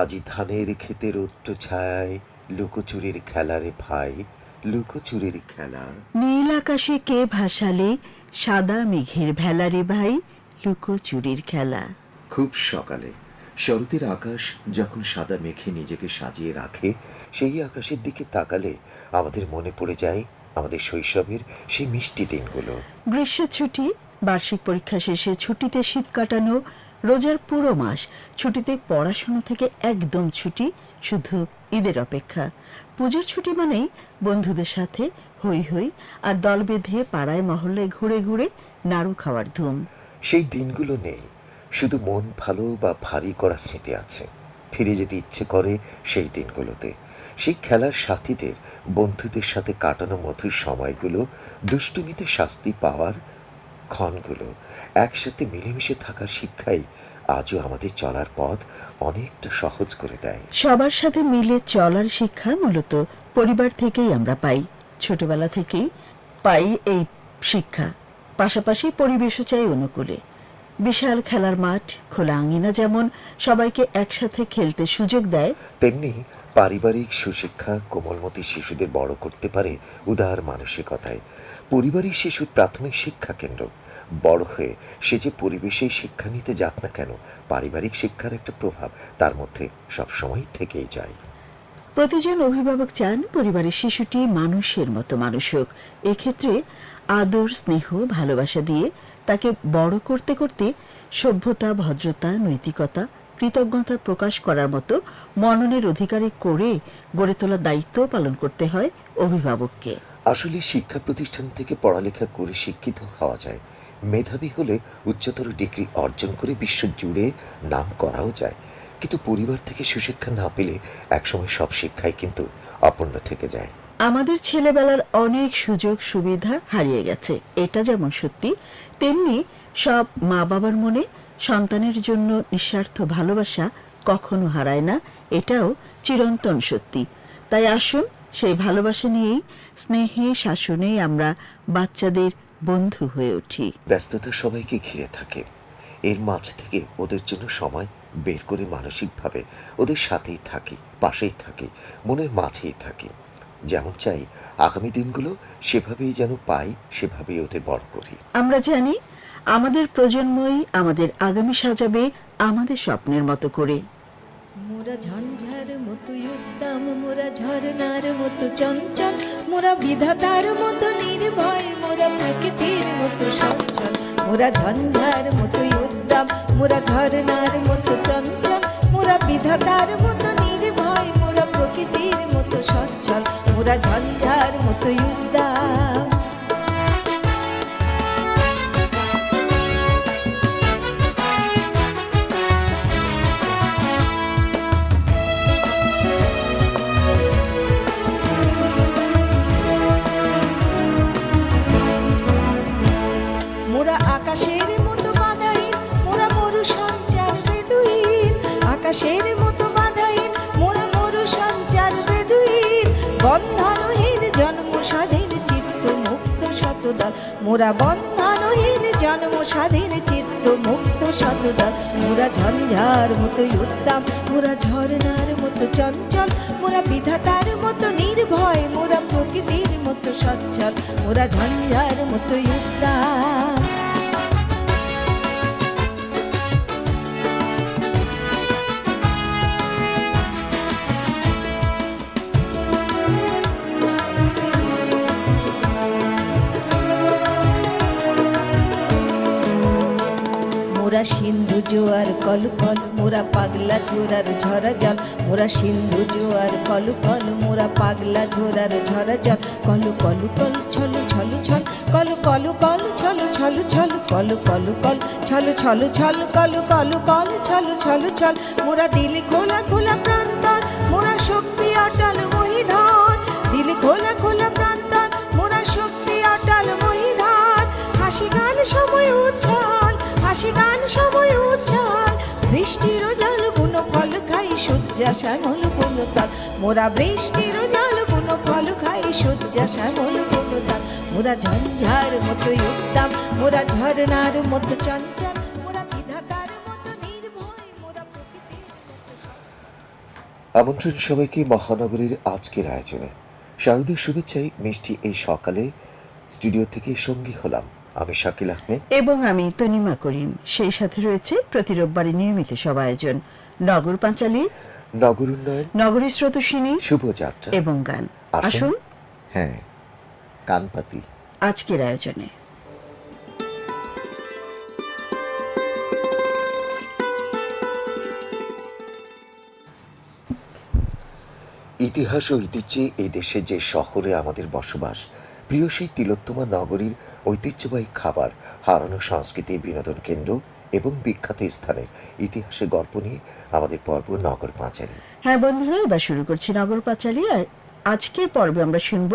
আজি ধানের ক্ষেতের ছায় লুকোচুরির খেলারে ভাই লুকোচুরির খেলা। নীল আকাশে কে ভাসালে সাদা মেঘের ভেলারে ভাই লুকোচুরির খেলা। খুব সকালে শরতের আকাশ যখন সাদা মেঘে নিজেকে সাজিয়ে রাখে সেই আকাশের দিকে তাকালে আমাদের মনে পড়ে যায় আমাদের শৈশবের সেই মিষ্টি দিনগুলো। গ্রীষ্মের ছুটি বার্ষিক পরীক্ষা শেষে ছুটিতে শীত কাটানো রোজার পুরো মাস ছুটিতে পড়াশোনা থেকে একদম ছুটি, শুধু ঈদের অপেক্ষা। পুজোর ছুটি মানেই বন্ধুদের সাথে হই হই আর দল বেঁধে পাড়ায় মহল্লায় ঘুরে ঘুরে নাড়ু খাওয়ার ধুম। সেই দিনগুলো নেই, শুধু মন ভালো বা ভারী করা স্মৃতি আছে। ফিরে যেতে ইচ্ছে করে সেই দিনগুলোতে। সেই খেলার সাথীদের, বন্ধুদের সাথে কাটানো মধুর সময়গুলো দুষ্টুমিতে শাস্তি পাওয়ার ক্ষণগুলো একসাথে মিলেমিশে থাকার শিক্ষাই আজও আমাদের চলার পথ অনেকটা সহজ করে দেয়। সবার সাথে মিলে চলার শিক্ষা মূলত পরিবার থেকেই আমরা পাই। ছোটবেলা থেকেই পাই এই শিক্ষা। পাশাপাশি পরিবেশও চাই অনুকূলে। বিশাল খেলার মাঠ খোলা আঙিনা যেমন সবাইকে একসাথে খেলতে সুযোগ দেয় তেমনি পারিবারিক সুশিক্ষা কোমলমতি শিশুদের বড় করতে পারে উদার মানসিকতায়। পরিবারই শিশুর প্রাথমিক শিক্ষা কেন্দ্র। বড় হয়ে সে যে পরিবেশে শিক্ষা নিতে যাক না কেন, পারিবারিক শিক্ষার একটা প্রভাব তার মধ্যে সবসময় থেকেই যায়। প্রতিজন অভিভাবক চান পরিবারের শিশুটি মানুষের মতো মানুষ হোক। এক্ষেত্রে আদর, স্নেহ, ভালোবাসা দিয়ে তাকে বড় করতে করতে সভ্যতা, ভদ্রতা, নৈতিকতা কৃতজ্ঞতা প্রকাশ করার মতো মননের অধিকারী করে গড়ে তোলার দায়িত্ব পালন করতে হয় অভিভাবককে। আসলে শিক্ষা প্রতিষ্ঠান থেকে পড়ালেখা করে শিক্ষিত হওয়া যায়। মেধাবী হলে উচ্চতর ডিগ্রি অর্জন করে বিশ্ব জুড়ে নাম করাও যায়। কিন্তু পরিবার থেকে সুশিক্ষা না পেলে একসময় সব শিক্ষাই কিন্তু অপূর্ণ থেকে যায়। আমাদের ছেলেবেলার অনেক সুযোগ সুবিধা হারিয়ে গেছে। এটা যেমন সত্যি তেমনি সব মা বাবার মনে সন্তানের জন্য নিঃস্বার্থ ভালোবাসা কখনো হারায় না এটাও চিরন্তন সত্যি। তাই আসুন সেই ভালোবাসা নিয়েই স্নেহে শাসনে আমরা বাচ্চাদের বন্ধু হয়ে উঠি। ব্যস্ততা সবাইকে ঘিরে থাকে। এর মাঝ থেকে ওদের জন্য সময় বের করে মানসিকভাবে ওদের সাথেই থাকি পাশেই থাকি মনের মাঝেই থাকি। যেমন চাই আগামী দিনগুলো সেভাবেই যেন পাই সেভাবেই ওদের বড় করি। আমরা জানি আমাদের প্রজন্মই আমাদের আগামী সাজাবে আমাদের স্বপ্নের মতো করে। মোরা ঝঞ্ঝার মতো উদ্দাম, মোরা ঝরনার মতো চঞ্চল, মোরা বিধাতার মতো নির্ভয়, মোরা প্রকৃতির মতো সচ্ছল। মোরা ঝঞ্ঝার মতো উদ্দাম, মোরা ঝরনার মতো চঞ্চল, মোরা বিধাতার মতো নির্ভয়, মোরা প্রকৃতির মতো সচ্ছল। মোরা ঝঞ্ঝার মতো উদ্দাম মোরা বন্ধনহীন জন্ম স্বাধীন চিত্ত মুক্ত সতদল মোরা ঝঞ্ঝার মতো উত্তাম মোরা ঝরনার মতো চঞ্চল, মোরা বিধাতার মতো নির্ভয়, মোরা প্রকৃতির মতো সচ্ছল, মোরা ঝঞ্ঝার মতো উত্তম মোরা সিন্ধু জোয়ার কল কল মোরা পাগলা ঝোরার ঝরা জল মোরা সিন্ধু জোয়ার কল কল মোরা পাগলা ঝোরার ঝরা জল কলু কলু কল ছলু ছলু ছল কলু কলু কল ছলু ছলু ছল কলু কলু কল ছলু ছলু ছল কলু কলু কল ছলু ছলু ছল মোরা দিল খোলা খোলা প্রান্তর মোরা শক্তি অটল মহিধর দিল খোলা খোলা প্রান্তর মোরা শক্তি অটল মহিধর হাসি গান সময় উচ্ছল হাসি গান বৃষ্টির জল ফল খাই সূর্যা শ্যামল মোরা বৃষ্টির জল ফল খাই সূর্যা শ্যামল মোরা ঝঞ্ঝার মতো মোরা ঝরনার মতো চঞ্চল। আমন্ত্রণ সবাইকে মহানগরীর আজকের আয়োজনে। শারদীয় শুভেচ্ছায় মিষ্টি এই সকালে স্টুডিও থেকে সঙ্গী হলাম আমি শাকিল আহমেদ। এবং আমি তনিমা করিম। সেই সাথে রয়েছে প্রতি রোববারে নিয়মিত সব আয়োজন। নগর পাঁচালী নগর উন্নয়ন নগরী স্রোতস্বিনী শুভযাত্রা এবং গান। আসুন। আসুন। হ্যাঁ কানপাতি আজকের আয়োজনে। ইতিহাস ও ঐতিহ্যে এই দেশে যে শহরে আমাদের বসবাস প্রিয় সেই তিলোত্তমা নগরীর ঐতিহ্যবাহী খাবার হারানো সংস্কৃতি বিনোদন কেন্দ্র এবং বিখ্যাত স্থানের ইতিহাসে গল্প নিয়ে আমাদের পর্ব নগর পাঁচালী। হ্যাঁ বন্ধুরা এবার শুরু করছি নগর পাঁচালী। আজকের পর্বে আমরা শুনব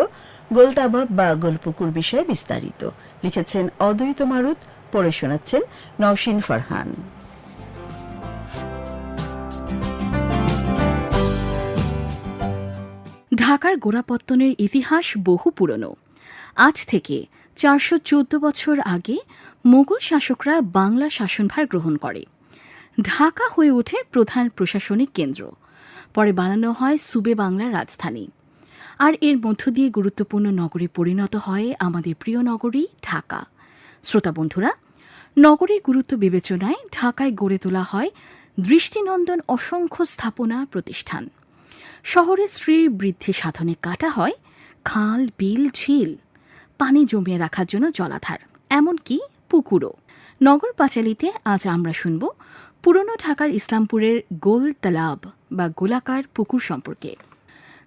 গোলতাবাব বা গোলপুকুর বিষয়ে বিস্তারিত। লিখেছেন অদ্বৈত মারুত পড়ে শোনাচ্ছেন নওশিন ফারহান। ঢাকার গোড়াপত্তনের ইতিহাস বহু পুরনো। আজ থেকে চারশো চোদ্দ বছর আগে মোগল শাসকরা বাংলার শাসনভার গ্রহণ করে। ঢাকা হয়ে ওঠে প্রধান প্রশাসনিক কেন্দ্র। পরে বানানো হয় সুবে বাংলার রাজধানী। আর এর মধ্য দিয়ে গুরুত্বপূর্ণ নগরে পরিণত হয় আমাদের প্রিয় নগরী ঢাকা। শ্রোতা বন্ধুরা, নগরীর গুরুত্ব বিবেচনায় ঢাকায় গড়ে তোলা হয় দৃষ্টিনন্দন অসংখ্য স্থাপনা প্রতিষ্ঠান। শহরের শ্রী বৃদ্ধি সাধনে কাটা হয় খাল, বিল, ঝিল। পানি জমিয়ে রাখার জন্য জলাধার, এমনকি পুকুরও। নগর পাঁচালিতে আজ আমরা শুনব পুরনো ঢাকার ইসলামপুরের গোল তালাব বা গোলাকার পুকুর সম্পর্কে।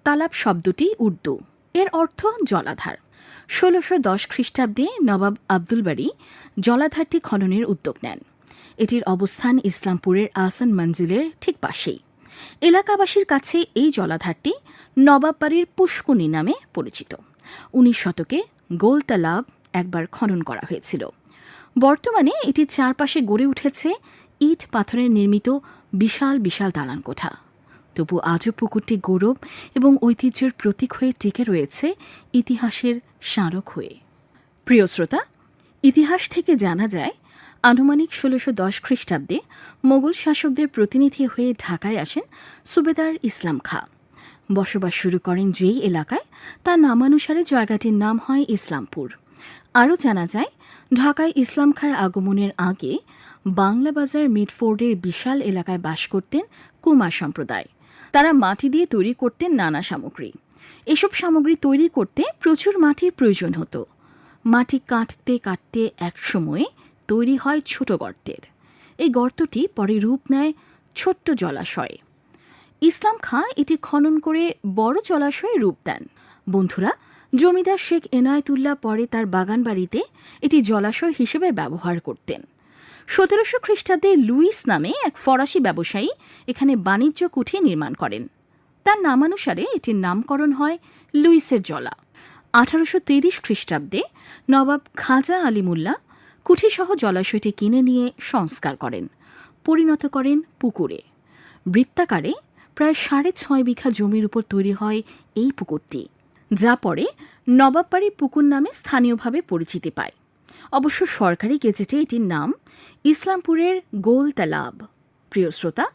তালাব শব্দটি উর্দু, এর অর্থ জলাধার। ষোলোশো দশ খ্রিস্টাব্দে নবাব আব্দুল বাড়ি জলাধারটি খননের উদ্যোগ নেন। এটির অবস্থান ইসলামপুরের আসান মঞ্জিলের ঠিক পাশেই। এলাকাবাসীর কাছে এই জলাধারটি নবাব বাড়ির পুষ্কুনি নামে পরিচিত। উনিশ শতকে গোল তালাব একবার খনন করা হয়েছিল। বর্তমানে এটির চারপাশে গড়ে উঠেছে ইট পাথরের নির্মিত বিশাল বিশাল দালান কোঠা। তবু আজও পুকুরটি গৌরব এবং ঐতিহ্যের প্রতীক হয়ে টিকে রয়েছে ইতিহাসের স্মারক হয়ে। প্রিয় শ্রোতা, ইতিহাস থেকে জানা যায়, আনুমানিক ষোলোশো দশ খ্রিস্টাব্দে মোগল শাসকদের প্রতিনিধি হয়ে ঢাকায় আসেন সুবেদার ইসলাম খাঁ। বসবাস শুরু করেন যেই এলাকায়। তার নামানুসারে জায়গাটির নাম হয় ইসলামপুর। আরও জানা যায়, ঢাকায় ইসলাম খাঁর আগমনের আগে বাংলা বাজার মিডফোর্ডের বিশাল এলাকায় বাস করতেন কুমার সম্প্রদায়। তারা মাটি দিয়ে তৈরি করতেন নানা সামগ্রী। এসব সামগ্রী তৈরি করতে প্রচুর মাটির প্রয়োজন হতো। মাটি কাটতে কাটতে একসময়ে তৈরি হয় ছোট গর্তের। এই গর্তটি পরে রূপ নেয় ছোট্ট জলাশয়ে। ইসলাম খাঁ এটি খনন করে বড় জলাশয়ে রূপ দেন। বন্ধুরা, জমিদার শেখ এনায়েতুল্লাহ পরে তার বাগান বাড়িতে এটি জলাশয় হিসেবে ব্যবহার করতেন। সতেরোশো খ্রিস্টাব্দে লুইস নামে এক ফরাসি ব্যবসায়ী এখানে বাণিজ্য কুঠি নির্মাণ করেন। তার নামানুসারে এটির নামকরণ হয় লুইসের জলা। আঠারোশো তিরিশ খ্রিস্টাব্দে নবাব খাজা আলিমুল্লাহ কুঠিসহ জলাশয়টি কিনে নিয়ে সংস্কার করেন, পরিণত করেন পুকুরে। বৃত্তাকারে প্রায় সাড়ে ছয় বিঘা জমির উপর তৈরি হয় এই পুকুরটি, যা পরে নবাববাড়ি পুকুর নামে স্থানীয়ভাবে পরিচিতি পায়। অবশ্য সরকারি গেজেটে এটির নাম ইসলামপুরের গোল তালাব। প্রিয় শ্রোতা,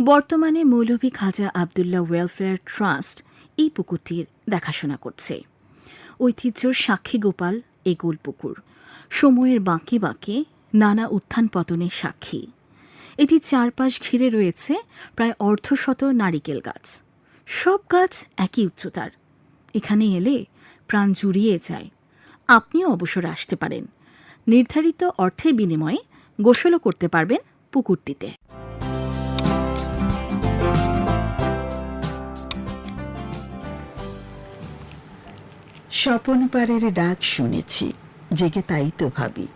বর্তমানে মৌলভী খাজা আবদুল্লাহ ওয়েলফেয়ার ট্রাস্ট এই পুকুরটির দেখাশোনা করছে। ঐতিহ্যর সাক্ষী গোপাল এই গোলপুকুর সময়ের বাঁকে বাঁকে নানা উত্থান পতনের সাক্ষী। এটি চারপাশ ঘিরে রয়েছে প্রায় অর্ধশত নারিকেল গাছ। সব গাছ একই উচ্চতার। এখানে এলে প্রাণ জুড়িয়ে যায়। আপনিও অবসর আসতে পারেন। নির্ধারিত অর্থের বিনিময়ে গোসলও করতে পারবেন পুকুরটিতে। স্বপন পারের ডাক শুনেছি। জেগে তাই তো ভাবি।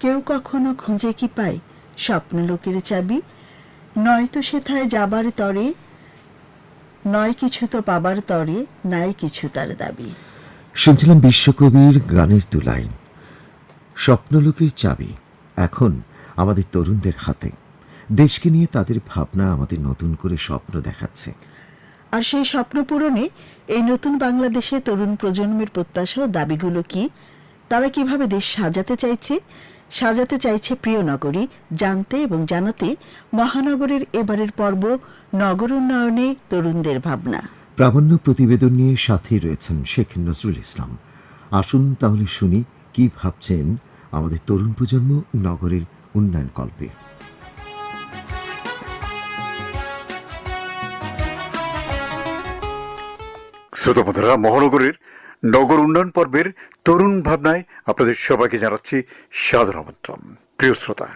কেউ কখনো খুঁজে কি পায় স্বপ্নলোকের চাবি। নয়তো সেথায় যাবার তরে নয় কিছু তো পাবার তরে নাই কিছু তার দাবি। শুনছিলাম বিশ্বকবির গানের তুলাইন স্বপ্নলোকের চাবি এখন আমাদের তরুণদের হাতে। দেশকে নিয়ে তাদের ভাবনা আমাদের নতুন করে স্বপ্ন দেখাচ্ছে। আর সেই স্বপ্ন পূরণে এই নতুন বাংলাদেশে তরুণ প্রজন্মের প্রত্যাশা ও দাবিগুলো কি? তারা কীভাবে দেশ সাজাতে চাইছে? সাজাতে চাইছে প্রিয় নগরী জানতে এবং জানাতে মহানগরের এবারের পর্ব নগর উন্নয়নে তরুণদের ভাবনা। প্রামাণ্য প্রতিবেদন নিয়ে সাথেই রয়েছেন শেখ নজরুল ইসলাম। আসুন তাহলে শুনি কি ভাবছেন আমাদের তরুণ প্রজন্ম নগরের উন্নয়ন কল্পে। শ্রোতা মহানগরের নগর উন্নয়ন পর্বের তরুণ ভাবনায় আপনাদের সবাইকে জানাচ্ছি সাদর আমন্ত্রণ। প্রিয় শ্রোতা,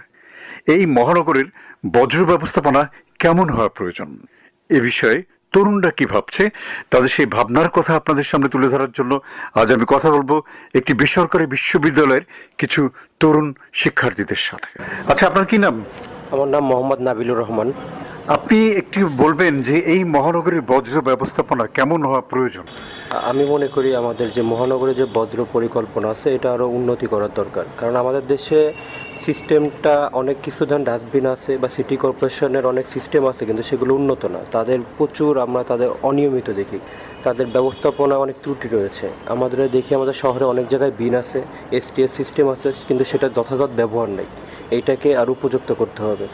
এই মহানগরের বজ্র ব্যবস্থাপনা কেমন হওয়া প্রয়োজন? এ বিষয়ে তরুণরা কি ভাবছে? তাদের সেই ভাবনার কথা আপনাদের সামনে তুলে ধরার জন্য আজ আমি কথা বলব একটি বেসরকারি বিশ্ববিদ্যালয়ের কিছু তরুণ শিক্ষার্থীদের সাথে। আচ্ছা আপনার কি নাম? আমার নাম মোহাম্মদ নাবিলুর রহমান। আপনি একটি বলবেন যে এই মহানগরের বজ্র ব্যবস্থাপনা কেমন হওয়া প্রয়োজন? আমি মনে করি আমাদের যে মহানগরে যে বজ্র পরিকল্পনা আছে, এটা আরও উন্নতি করার দরকার। কারণ আমাদের দেশে সিস্টেমটা অনেক কিছু ধরেন ডাস্টবিন আছে বা সিটি কর্পোরেশনের অনেক সিস্টেম আছে, কিন্তু সেগুলো উন্নত না। তাদের প্রচুর আমরা তাদের অনিয়মিত দেখি। তাদের ব্যবস্থাপনা অনেক ত্রুটি রয়েছে। আমাদের দেখি আমাদের শহরে অনেক জায়গায় বিন আছে এসটিএস সিস্টেম আছে, কিন্তু সেটা যথাযথ ব্যবহার নেই। এইটাকে আর উপযুক্ত করতে হবে।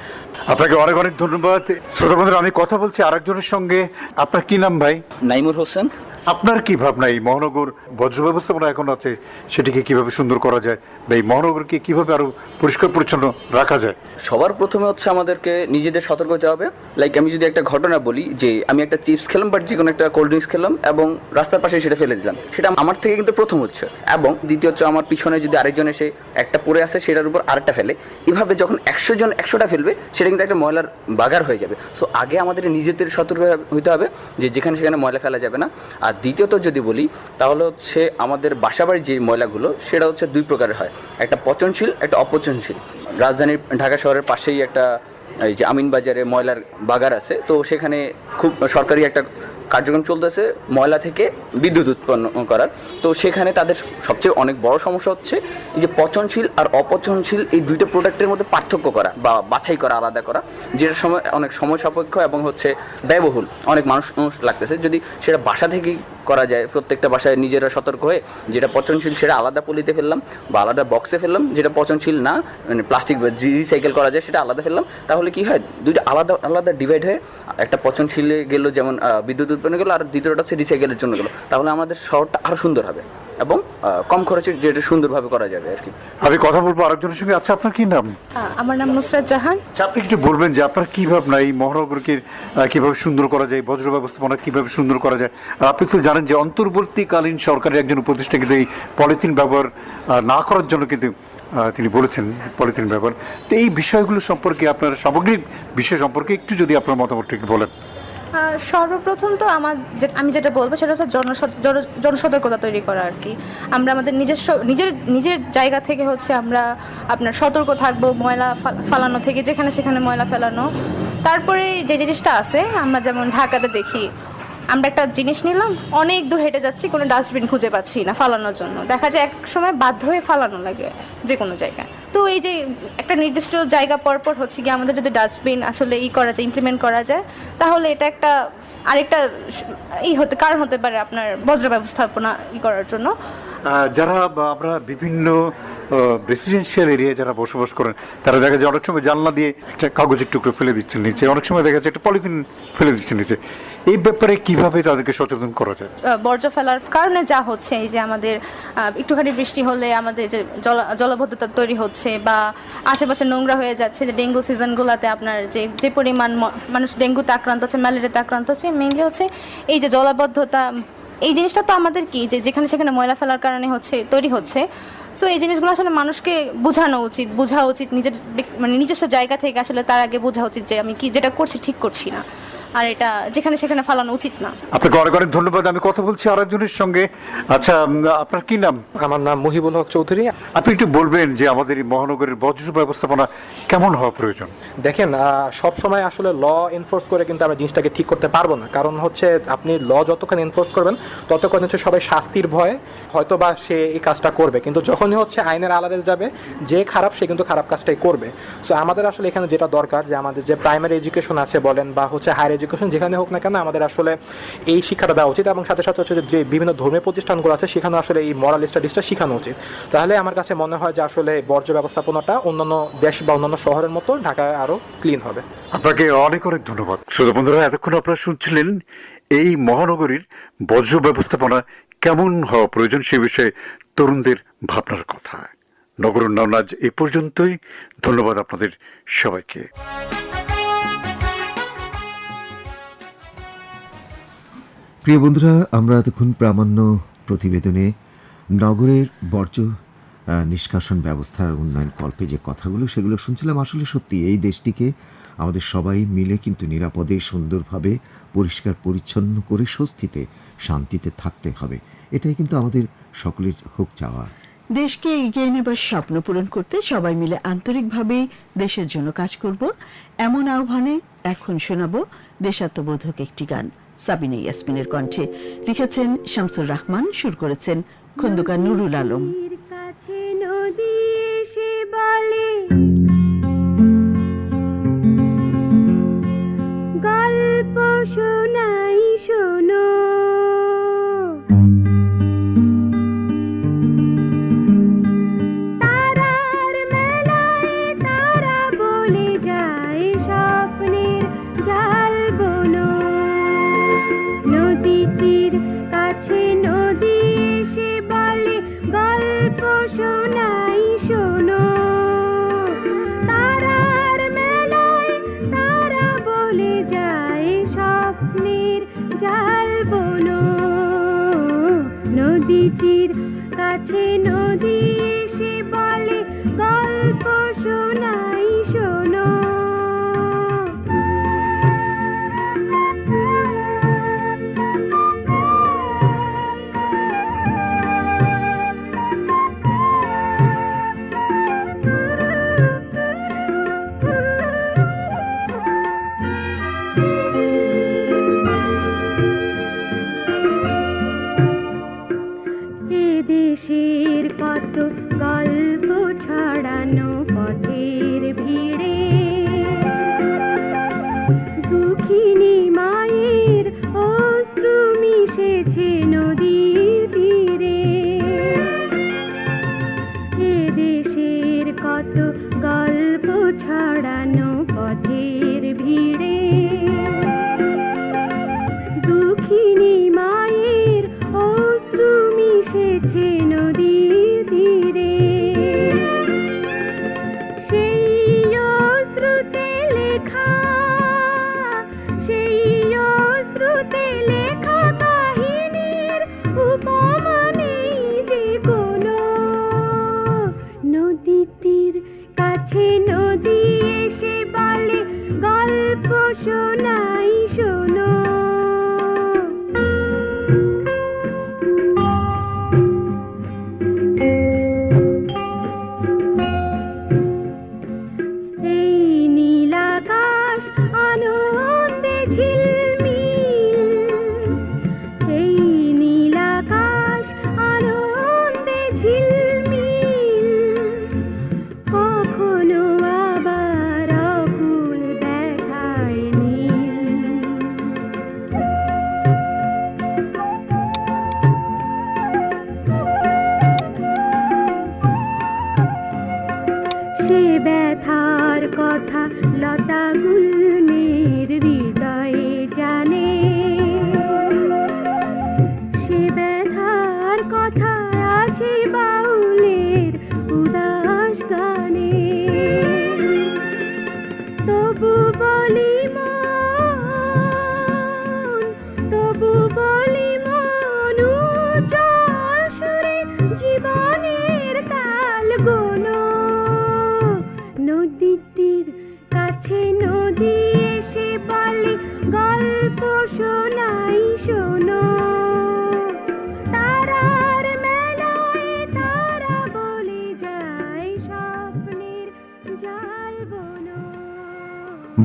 আপনাকে অনেক অনেক ধন্যবাদ। শ্রোতা বন্ধুরা, আমি কথা বলছি আরেকজনের সঙ্গে। আপনার কি নাম ভাই? নাইমুর হোসেন। আপনার কি ভাবনা? এই মহানগর বজ্র ব্যবস্থাপনা এখন আছে, সেটিকে কীভাবে সুন্দর করা যায় বা এই মহানগরকে কীভাবে আরও পরিষ্কার পরিচ্ছন্ন রাখা যায়? সবার প্রথমে হচ্ছে আমাদেরকে নিজেদের সতর্ক হতে হবে। লাইক আমি যদি একটা ঘটনা বলি যে আমি একটা চিপস খেলাম বাট যে কোনো একটা কোল্ড ড্রিঙ্কস খেলাম এবং রাস্তার পাশে সেটা ফেলে দিলাম, সেটা আমার থেকে কিন্তু প্রথম হচ্ছে। এবং দ্বিতীয় হচ্ছে আমার পিছনে যদি আরেকজন এসে একটা পড়ে আসে সেটার উপর আরেকটা ফেলে, এভাবে যখন একশো জন একশোটা ফেলবে, সেটা কিন্তু একটা ময়লার বাগার হয়ে যাবে। সো আগে আমাদের নিজেদের সতর্ক হতে হবে যে যেখানে সেখানে ময়লা ফেলা যাবে না। আর দ্বিতীয়ত যদি বলি, তাহলে হচ্ছে আমাদের বাসাবাড়ির যে ময়লাগুলো, সেটা হচ্ছে দুই প্রকারের হয়। একটা পচনশীল, একটা অপচনশীল। রাজধানীর ঢাকা শহরের পাশেই একটা, এই যে আমিন বাজারে ময়লার বাগার আছে, তো সেখানে খুব সরকারি একটা কার্যক্রম চলতেছে ময়লা থেকে বিদ্যুৎ উৎপন্ন করার। তো সেখানে তাদের সবচেয়ে অনেক বড় সমস্যা হচ্ছে এই যে পচনশীল আর অপচনশীল এই দুইটা প্রোডাক্টের মধ্যে পার্থক্য করা বা বাছাই করা, আলাদা করা, যেটা সময়, অনেক সময় সাপেক্ষ এবং হচ্ছে ব্যয়বহুল। অনেক মানুষ লাগতেছে। যদি সেটা বাসা থেকেই করা যায়, প্রত্যেকটা বাসায় নিজেরা সতর্ক হয়ে যেটা পচনশীল সেটা আলাদা পলিতে ফেললাম বা আলাদা বক্সে ফেললাম, যেটা পচনশীল না মানে প্লাস্টিক রিসাইকেল করা যায় সেটা আলাদা ফেললাম, তাহলে কি হয়? দুইটা আলাদা আলাদা ডিভাইড হয়ে একটা পচনশীলে গেল যেমন বিদ্যুৎ উৎপন্ন গেলো আর দ্বিতীয়টা হচ্ছে রিসাইকেলের জন্য গেলো। তাহলে আমাদের শহরটা আরও সুন্দর হবে এবং কম খরচে যেটা সুন্দরভাবে করা যাবে আর কি। আমি কথা বলব আরেকজনের সঙ্গে। আচ্ছা আপনার কি নাম? আমার নাম নুসরাত জাহান। আচ্ছা, আপনি একটু বলবেন যে আপনার কি ভাবনা এই মহানগরকে কীভাবে সুন্দর করা যায় বজ্র ব্যবস্থাপনা কীভাবে সুন্দর করা যায়? আর আপনি তো জানেন যে অন্তর্বর্তীকালীন সরকারের একজন উপদেষ্টা কিন্তু এই পলিথিন ব্যবহার না করার জন্য কিন্তু তিনি বলেছেন পলিথিন ব্যবহার। তো এই বিষয়গুলো সম্পর্কে আপনার সামগ্রিক বিষয় সম্পর্কে একটু যদি আপনার মতামতটা একটু বলেন। সর্বপ্রথম তো আমার আমি যেটা বলব সেটা হচ্ছে জনসত- জনসতর্কতা তৈরি করা আর কি। আমরা আমাদের নিজস্ব নিজের নিজের জায়গা থেকে হচ্ছে আমরা আপনার সতর্ক থাকব, ময়লা ফালানো থেকে, যেখানে সেখানে ময়লা ফেলানো। তারপরে যে জিনিসটা আছে, আমরা যেমন ঢাকাতে দেখি, আমরা একটা জিনিস নিলাম, অনেক দূর হেঁটে যাচ্ছি, কোনো ডাস্টবিন খুঁজে পাচ্ছি না ফালানোর জন্য। দেখা যায় এক সময় বাধ্য হয়ে ফালানো লাগে যে কোনো জায়গায়। তো এই যে একটা নির্দিষ্ট জায়গা পর পর হচ্ছে গিয়ে আমাদের যদি ডাস্টবিন আসলে ই করা যায় ইমপ্লিমেন্ট করা যায়, তাহলে এটা একটা আরেকটা ই হতে, কারণ হতে পারে আপনার বজ্র ব্যবস্থাপনা ই করার জন্য। যারা আমরা বিভিন্ন রেসিডেন্সিয়াল এরিয়ায় যারা বসবাস করেন, তারা দেখা যায় অনেক সময় জানলা দিয়ে একটা কাগজের টুকরো ফেলে দিচ্ছেন নিচে। অনেক সময় দেখা যাচ্ছে একটা পলিথিন ফেলে দিচ্ছেন নিচে। এই ব্যাপারে কীভাবে তাদেরকে সচেতন করা যায়? বর্জ্য ফেলার কারণে যা হচ্ছে, এই যে আমাদের একটুখানি বৃষ্টি হলে আমাদের যে জল, জলবদ্ধতা তৈরি হচ্ছে বা আশেপাশে নোংরা হয়ে যাচ্ছে, যে ডেঙ্গু সিজনগুলোতে আপনার যে যে পরিমাণ মানুষ ডেঙ্গুতে আক্রান্ত হচ্ছে ম্যালেরিয়াতে আক্রান্ত হচ্ছে মেইনলি হচ্ছে এই যে জলাবদ্ধতা এই জিনিসটা তো আমাদের কি, যে যেখানে সেখানে ময়লা ফেলার কারণে হচ্ছে, তৈরি হচ্ছে। সো এই জিনিসগুলো আসলে মানুষকে বোঝানো উচিত, বোঝা উচিত নিজের মানে নিজস্ব জায়গা থেকে আসলে তার আগে বোঝা উচিত যে আমি কি যেটা করছি, ঠিক করছি না। আর এটা যেখানে সেখানে ফালানো উচিত না। আপনাকে অনেক অনেক ধন্যবাদ। আমি কথা বলছি আরেকজনের সঙ্গে। আচ্ছা আপনার কি নাম? আমার নাম মহিবুল হক চৌধুরী। আপনি একটু বলবেন যে আমাদের এই মহানগরের বজ্র ব্যবস্থাপনা কেমন হওয়া প্রয়োজন? দেখেন সব সময় আসলে ল এনফোর্স করে কিন্তু আমরা জিনিসটাকে ঠিক করতে পারব না। কারণ হচ্ছে আপনি ল যতক্ষণ এনফোর্স করবেন ততক্ষণ হচ্ছে সবাই শাস্তির ভয়ে হয়তো বা সে এই কাজটা করবে। কিন্তু যখনই হচ্ছে আইনের আলাদা যাবে যে খারাপ সে কিন্তু খারাপ কাজটাই করবে। সো আমাদের আসলে এখানে যেটা দরকার যে আমাদের যে প্রাইমারি এডুকেশন আছে বলেন বা হচ্ছে হায়ার এডুকেশন যেখানে হোক না কেন আমাদের আসলে এই শিক্ষাটা দেওয়া উচিত এবং সাথে সাথে হচ্ছে যে বিভিন্ন ধর্মীয় প্রতিষ্ঠানগুলো আছে সেখানে আসলে এই মরাল স্টাডিজটা শেখানো উচিত। তাহলে আমার কাছে মনে হয় যে আসলে বর্জ্য ব্যবস্থাপনাটা অন্যান্য দেশ বা অন্যান্য শহরের মতো ঢাকায় আরও ক্লিন হবে। আপনাকে অনেক অনেক ধন্যবাদ। শ্রোতা বন্ধুরা, এতক্ষণ আপনারা শুনছিলেন এই মহানগরীর বর্জ্য ব্যবস্থাপনা কেমন হওয়া প্রয়োজন সে বিষয়ে তরুণদের ভাবনার কথা। নগর উন্নয়ন আজ এ পর্যন্তই। ধন্যবাদ আপনাদের সবাইকে। প্রিয় বন্ধুরা, আমরা এতক্ষণ প্রামাণ্য প্রতিবেদনে নগরের বর্জ্য নিষ্কাশন ব্যবস্থার উন্নয়ন কল্পে যে কথাগুলো, সেগুলো শুনছিলাম। আসলে সত্যি এই দেশটিকে আমাদের সবাই মিলে কিন্তু নিরাপদে, সুন্দরভাবে, পরিষ্কার, পরিচ্ছন্ন করে স্বস্তিতে, শান্তিতে থাকতে হবে। এটাই কিন্তু আমাদের সকলের হোক চাওয়া। দেশকে এগিয়ে নেবার স্বপ্ন পূরণ করতে সবাই মিলে আন্তরিকভাবেই দেশের জন্য কাজ করব। এমন আহ্বানে এখন শোনাবো দেশাত্মবোধক একটি গান। সাবিনা ইয়াসমিনের কণ্ঠে লিখেছেন শামসুর রহমান সুর করেছেন খন্দকার নুরুল আলম। দেশের কত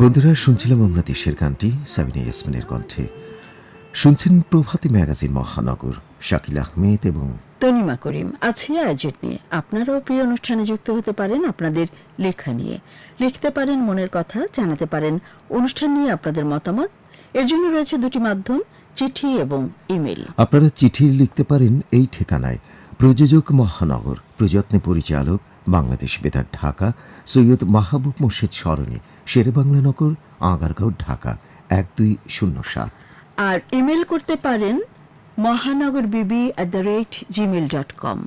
বন্ধুরা শুনছিলাম আমরা দেশের গানটি সাবিনা ইয়াসমিনের কণ্ঠে। শুনছেন প্রভাতী ম্যাগাজিন মহানগর শাকিল আহমেদ এবং তনিমা করিম। আছি আয়োজন নিয়ে। আপনারাও প্রিয় অনুষ্ঠানে যুক্ত হতে পারেন আপনাদের লেখা নিয়ে। লিখতে পারেন মনের কথা জানাতে পারেন অনুষ্ঠান নিয়ে আপনাদের মতামত। এর জন্য রয়েছে দুটি মাধ্যম চিঠি এবং ইমেল। আপনারা চিঠি লিখতে পারেন এই ঠিকানায়। প্রযোজক মহানগর প্রযত্নে পরিচালক বাংলাদেশ বেতার ঢাকা সৈয়দ মাহবুব মোর্শেদ সরণি। শেরেবাংলা নগর আগারগাঁও ঢাকা এক দুই শূন্য সাত। আর ইমেল করতে পারেন Mahanagar BB at the rate Gmail dot com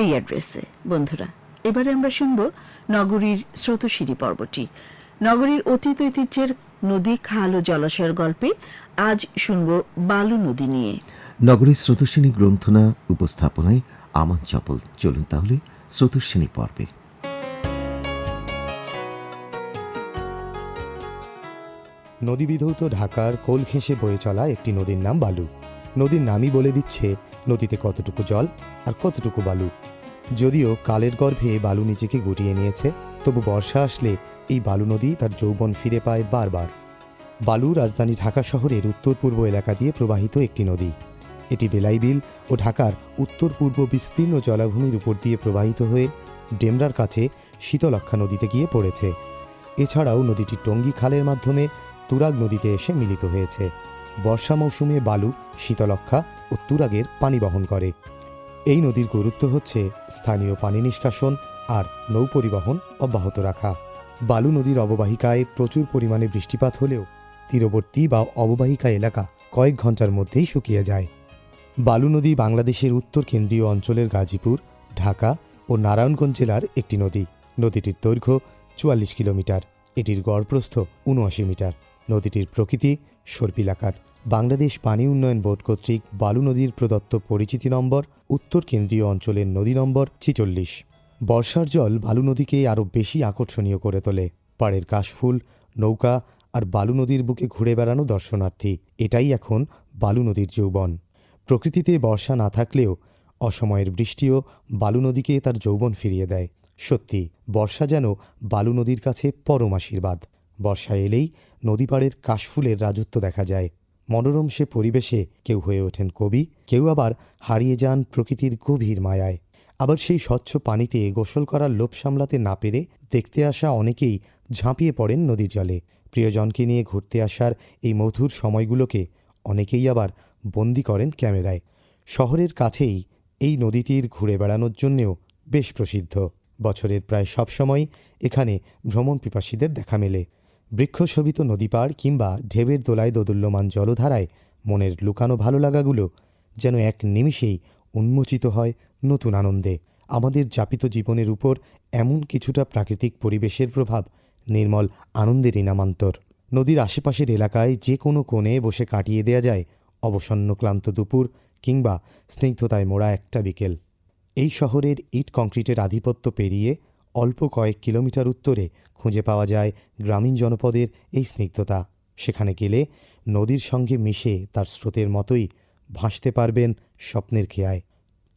এই অ্যাড্রেসে। বন্ধুরা এবারে আমরা শুনব নগরীর স্রোতশিরি পর্বটি। নগরীর অতীত ঐতিহ্যের নদী খাল ও জলাশয়ের গল্পে আজ শুনব বালু নদী নিয়ে। নগরীর স্রোতস্বিনী গ্রন্থনা উপস্থাপনায় আমান চপল। চলুন তাহলে স্রোতস্বিনী পর্বে। নদীবিধৌত ঢাকার কোল ঘেঁষে বয়ে চলা একটি নদীর নাম বালু। নদীর নামই বলে দিচ্ছে, নদীতে কতটুকু জল আর কতটুকু বালু। যদিও কালের গর্ভে বালু নিজেকে গুটিয়ে নিয়েছে, তবু বর্ষা আসলে এই বালু নদী তার যৌবন ফিরে পায় বারবার। বালু রাজধানী ঢাকা শহরের উত্তর পূর্ব এলাকা দিয়ে প্রবাহিত একটি নদী। এটি বেলাইবিল ও ঢাকার উত্তর পূর্ব বিস্তীর্ণ জলাভূমির উপর দিয়ে প্রবাহিত হয়ে ডেমরার কাছে শীতলক্ষা নদীতে গিয়ে পড়েছে। এছাড়াও নদীটি টঙ্গী খালের মাধ্যমে তুরাগ নদীতে এসে মিলিত হয়েছে। বর্ষা মৌসুমে বালু শীতলক্ষা ও তুরাগের পানি বহন করে। এই নদীর গুরুত্ব হচ্ছে স্থানীয় পানি নিষ্কাশন আর নৌ পরিবহন অব্যাহত রাখা। বালু নদীর অববাহিকায় প্রচুর পরিমাণে বৃষ্টিপাত হলেও তীরবর্তী বা অববাহিকা এলাকা কয়েক ঘণ্টার মধ্যেই শুকিয়ে যায়। বালু নদী বাংলাদেশের উত্তর কেন্দ্রীয় অঞ্চলের গাজীপুর, ঢাকা ও নারায়ণগঞ্জ জেলার একটি নদী। নদীটির দৈর্ঘ্য চুয়াল্লিশ কিলোমিটার। এটির গড় প্রস্থ উনআশি মিটার। নদীটির প্রকৃতি, সর্পিলাকার, বাংলাদেশ পানি উন্নয়ন বোর্ড কর্তৃক বালু নদীর প্রদত্ত পরিচিতি নম্বর, উত্তর কেন্দ্রীয় অঞ্চলের নদী নম্বর, ছিচল্লিশ। বর্ষার জল বালু নদীকে আরও বেশি আকর্ষণীয় করে তোলে। পাড়ের কাশফুল, নৌকা আর বালু নদীর বুকে ঘুরে বেড়ানো দর্শনার্থী। এটাই এখন বালু নদীর যৌবন। প্রকৃতিতে বর্ষা না থাকলেও অসময়ের বৃষ্টিও বালু নদীকে তার যৌবন ফিরিয়ে দেয়। সত্যি, বর্ষা যেন বালু নদীর কাছে পরম আশীর্বাদ। বর্ষা এলেই নদীপাড়ের কাশফুলের রাজত্ব দেখা যায়। মনোরম সে পরিবেশে কেউ হয়ে ওঠেন কবি, কেউ আবার হারিয়ে যান প্রকৃতির গভীর মায়ায়। আবার সেই স্বচ্ছ পানিতে গোসল করার লোভ সামলাতে না পেরে দেখতে আসা অনেকেই ঝাঁপিয়ে পড়েন নদীর জলে। প্রিয়জনকে নিয়ে ঘুরতে আসার এই মধুর সময়গুলোকে অনেকেই আবার বন্দি করেন ক্যামেরায়। শহরের কাছেই এই নদী তীর ঘুরে বেড়ানোর জন্যেও বেশ প্রসিদ্ধ। বছরের প্রায় সব সময় এখানে ভ্রমণ পিপাসীদের দেখা মেলে। বৃক্ষশোভিত নদী পাড় কিংবা ঢেবের দোলায় দোদুল্যমান জলধারায় মনের লুকানো ভালো লাগাগুলো যেন এক নিমিষেই উন্মোচিত হয় নতুন আনন্দে। আমাদের যাপিত জীবনের উপর এমন কিছুটা প্রাকৃতিক পরিবেশের প্রভাব নির্মল আনন্দেরই নামান্তর নদীর আশেপাশের এলাকায় যে কোনো কোণে বসে কাটিয়ে দেয়া যায় অবসন্ন ক্লান্ত দুপুর কিংবা স্নিগ্ধতায় মোড়া একটা বিকেল। এই শহরের ইট কংক্রিটের আধিপত্য পেরিয়ে অল্প কয়েক কিলোমিটার উত্তরে খুঁজে পাওয়া যায় গ্রামীণ জনপদের এই স্নিগ্ধতা। সেখানে গেলে নদীর সঙ্গে মিশে তার স্রোতের মতোই ভাসতে পারবেন স্বপ্নের খেয়ায়।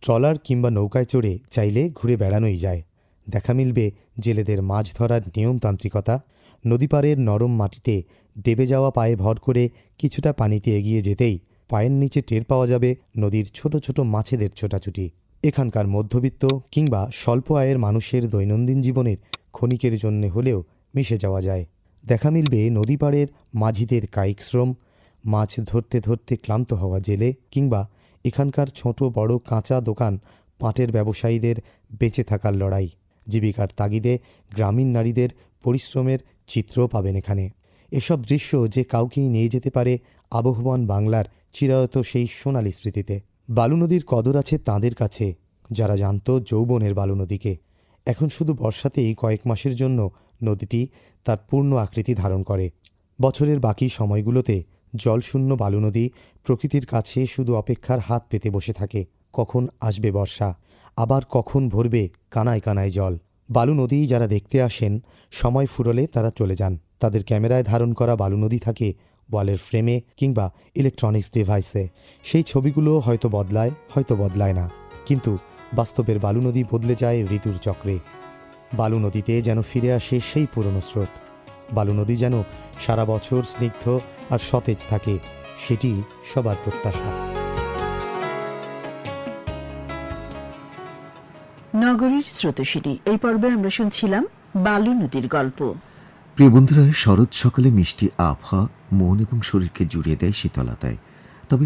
ট্রলার কিংবা নৌকায় চড়ে চাইলে ঘুরে বেড়ানোই যায়। দেখা মিলবে জেলেদের মাছ ধরার নিয়মতান্ত্রিকতা, নদীপাড়ের নরম মাটিতে ডেবে যাওয়া পায়ে ভর করে কিছুটা পানিতে এগিয়ে যেতেই পায়ের নিচে টের পাওয়া যাবে নদীর ছোট ছোট মাছেদের ছোটাছুটি। এখানকার মধ্যবিত্ত কিংবা স্বল্প আয়ের মানুষের দৈনন্দিন জীবনের ক্ষণিকের জন্যে হলেও মিশে যাওয়া যায়। দেখা মিলবে নদীপাড়ের মাঝিদের কায়িক শ্রম, মাছ ধরতে ধরতে ক্লান্ত হওয়া জেলে কিংবা এখানকার ছোট বড় কাঁচা দোকান পাটের ব্যবসায়ীদের বেঁচে থাকার লড়াই। জীবিকার তাগিদে গ্রামীণ নারীদের পরিশ্রমের চিত্রও পাবেন এখানে। এসব দৃশ্য যে কাউকেই নিয়ে যেতে পারে আবহমান বাংলার চিরায়ত সেই সোনালী স্মৃতিতে। বালু নদীর কদর আছে তাঁদের কাছে। যারা জানত যৌবনের বালু নদীকে। এখন শুধু বর্ষাতেই কয়েক মাসের জন্য নদীটি তার পূর্ণ আকৃতি ধারণ করে। বছরের বাকি সময়গুলোতে জলশূন্য বালু নদী প্রকৃতির কাছে শুধু অপেক্ষার হাত পেতে বসে থাকে। কখন আসবে বর্ষা? আবার কখন ভরবে কানায় কানায় জল? বালু নদী যারা দেখতে আসেন, সময় ফুরলে তারা চলে যান। তাদের ক্যামেরায় ধারণ করা বালু নদী থাকে ওয়ালের ফ্রেমে কিংবা ইলেকট্রনিক্স ডিভাইসে সেই ছবিগুলো হয়তো বদলায় হয়তো বদলায় না। কিন্তু বাস্তবের বালু নদী বদলে যায় ঋতুর চক্রে। বালু নদীতে যেন ফিরে আসে সেই পুরনো স্রোত। বালু নদী যেন সারা বছর স্নিগ্ধ আর সতেজ থাকে, সেটি সবার প্রত্যাশা। নগরীর স্রোতশিনী এই পর্বে আমরা শুনছিলাম বালু নদীর গল্প। প্রিয় বন্ধুরা, শরৎ সকালে মিষ্টি আবহাওয়া মন এবং শরীরকে জুড়িয়ে দেয় শীতলতায়। তবে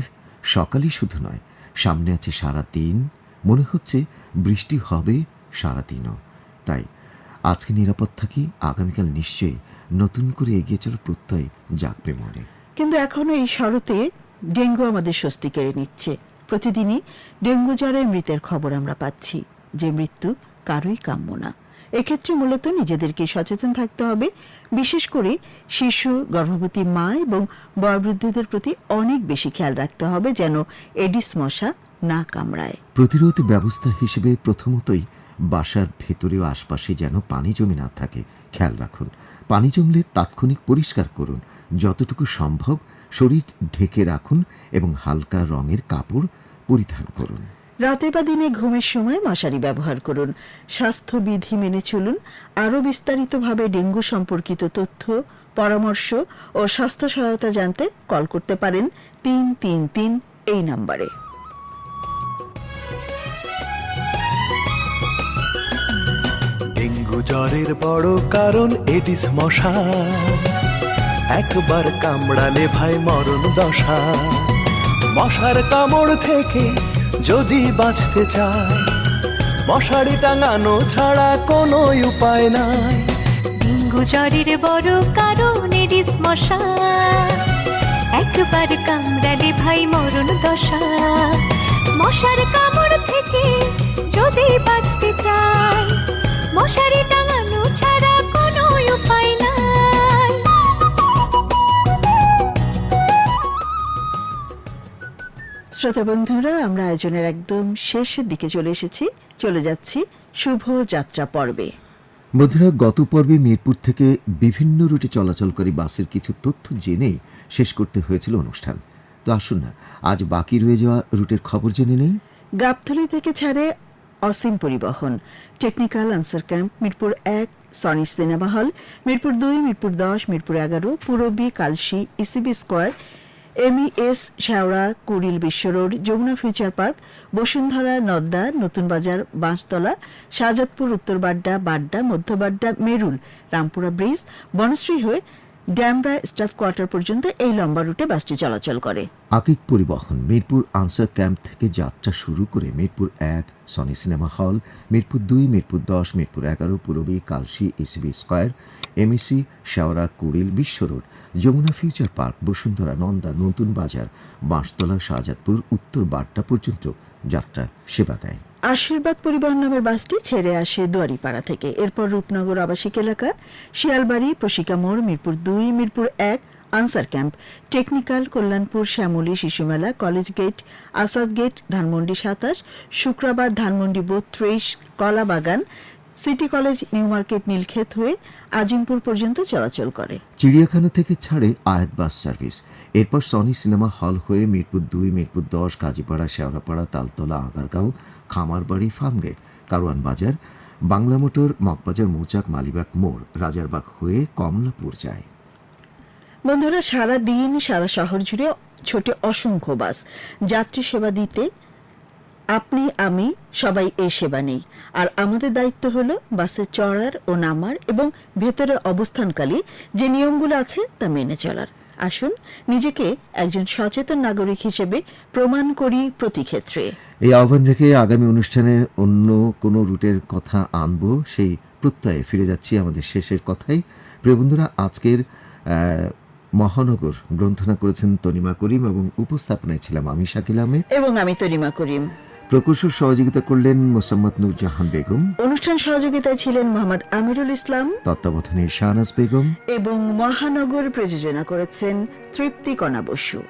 সকালই শুধু নয়, সামনে আছে সারা দিন। মনে হচ্ছে বৃষ্টি হবে সারা দিনও। তাই আজকে নিরাপদ থাকি, আগামীকাল নিশ্চয়ই নতুন করে এগিয়ে চলার প্রত্যয় জাগবে মনে। কিন্তু এখনও এই শরতে ডেঙ্গু আমাদের স্বস্তি কেড়ে নিচ্ছে। প্রতিদিনই ডেঙ্গু জ্বরে মৃতের খবর আমরা পাচ্ছি, যে মৃত্যু কারোই কাম্য না। এক্ষেত্রে মূলত নিজেদেরকে সচেতন থাকতে হবে। বিশেষ করে শিশু, গর্ভবতী মা এবং বয়োবৃদ্ধদের প্রতি অনেক বেশি খেয়াল রাখতে হবে যেন এডিস মশা না কামড়ায়। প্রতিরোধ ব্যবস্থা হিসেবে প্রথমতই বাসার ভেতরে ও আশপাশে যেন পানি জমে না থাকে, খেয়াল রাখুন। পানি জমলে তাৎক্ষণিক পরিষ্কার করুন। যতটুকু সম্ভব শরীর ঢেকে রাখুন এবং হালকা রঙের কাপড় পরিধান করুন। রাতে বা দিনে ঘুমের সময় মশারি ব্যবহার করুন। স্বাস্থ্যবিধি মেনে চলুন। আরও বিস্তারিতভাবে ডেঙ্গু সম্পর্কিত তথ্য, পরামর্শ ও স্বাস্থ্য সহায়তা জানতে কল করতে পারেন তিন তিন তিন এই নম্বরে। ডেঙ্গু জ্বরের বড় কারণ এডিস মশা। একবার কামড়ালে ভাই মরণ দশা। মশার কামড় থেকে যদি বাঁচতে চায়, মশারি টাঙানো ছাড়া কোনো উপায় নাই। ডেঙ্গু জ্বরের বড় কারণ এডিস মশা। একবার কামড়ালে ভাই মরণ দশা। মশার কামড় থেকে যদি বাঁচতে চাই মশারি টাঙানো শ্রোতা বন্ধুরা আমরা আয়োজনের একদম শেষের দিকে চলে এসেছি। চলে যাচ্ছি শুভ যাত্রা পর্বে। বন্ধুরা গত পর্বে মিরপুর থেকে বিভিন্ন রুটে চলাচলকারী বাসের কিছু তথ্য জেনেই শেষ করতে হয়েছিল অনুষ্ঠান। তো আসুন না আজ বাকি রয়ে যাওয়া রুটের খবর জেনে নেই। গাবতলী থেকে ছাড়ে অসীম পরিবহন। টেকনিক্যাল আনসার ক্যাম্প মিরপুর এক সনি সিনেমা হল মিরপুর দুই মিরপুর দশ মিরপুর এগারো Purabi Kalshi ECB square MES Sheora Kuril Bishwa road Jamuna future park Bashundhara Nadda Notun Bazar Bashtola Shahjadpur Uttar Badda Badda Madhya Badda Merul Rampura bridge Banasree হয়ে Demra staff quarter পর্যন্ত এই লম্বা রুটে বাসটি চলাচল করে। আকিক পরিবহন, মিরপুর আনসার ক্যাম্প থেকে যাত্রা শুরু করে মিরপুর এক, সনি সিনেমা হল, মিরপুর দুই, মিরপুর দশ, মিরপুর এগারো, Purabi Kalshi ECB square, MAC, Sheora, Kuril, Bishwa road, Jamuna future park, Bashundhara, Nanda, Notun Bazar, Bashtola, Shahzadpur, Uttar Badda পর্যন্ত যাত্রা সেবা দেয়। আশীর্বাদ পরিবহন নামের বাসটি ছেড়ে আসে দুয়ারিপাড়া থেকে। এরপর রূপনগর আবাসিক এলাকা, শিয়ালবাড়ি, প্রশিকা মোড়, মিরপুর দুই, মিরপুর এক, Ansar camp, technical Kalyanpur, Shyamoli Shishumela college gate, Asad gate, Dhanmondi সাতাশ, শুক্রাবাদ, ধানমন্ডি বত্রিশ, Kalabagan, city college, new market, Nilkhet হয়ে আজিমপুর পর্যন্ত চলাচল করে। চিড়িয়াখানা থেকে ছাড়ে আয়াত বাস সার্ভিস। এরপর সনি সিনেমা হল হয়ে মিরপুর দুই, মিরপুর দশ, কাজীপাড়া, শেওড়াপাড়া, তালতলা, আগারগাঁও, খামারবাড়ি, ফার্মগেট কারওয়ান বাজার বাংলা মোটর, মগবাজার, মৌচাক, মালিবাগ, মোড়, রাজারবাগ হয়ে কমলাপুর যায়। বন্ধুরা, সারা দিন সারা শহর জুড়ে ছোটে অসংখ্য বাস। যাত্রী সেবা দিতে আপনি, আমি সবাই এই সেবা নেই। আর আমাদের দায়িত্ব হলো বাসে চড়ার ও নামার এবং ভেতরে অবস্থানকালে যে নিয়মগুলো আছে তা মেনে চলার। আসুন নিজেকে একজন সচেতন নাগরিক হিসেবে প্রমাণ করি প্রতি ক্ষেত্রে এই আহ্বান রেখে আগামী অনুষ্ঠানে অন্য কোনো রুটের কথা আনব সেই প্রত্যয়ে ফিরে যাচ্ছি আমাদের শেষের কথাই। প্রিয় বন্ধুরা আজকের মহানগর গ্রন্থনা করেছেন তনিমা করিম এবং উপস্থাপনায় ছিলাম আমি শাকিল আহমেদ। এবং আমি তনিমা করিম। প্রকৌশল সহযোগিতা করলেন মোসাম্মদ নুরজাহান বেগম। অনুষ্ঠান সহযোগিতায় ছিলেন মোহাম্মদ আমিরুল ইসলাম। তত্ত্বাবধানে শাহনাজ বেগম। এবং মহানগর প্রযোজনা করেছেন তৃপ্তি কণা বসু।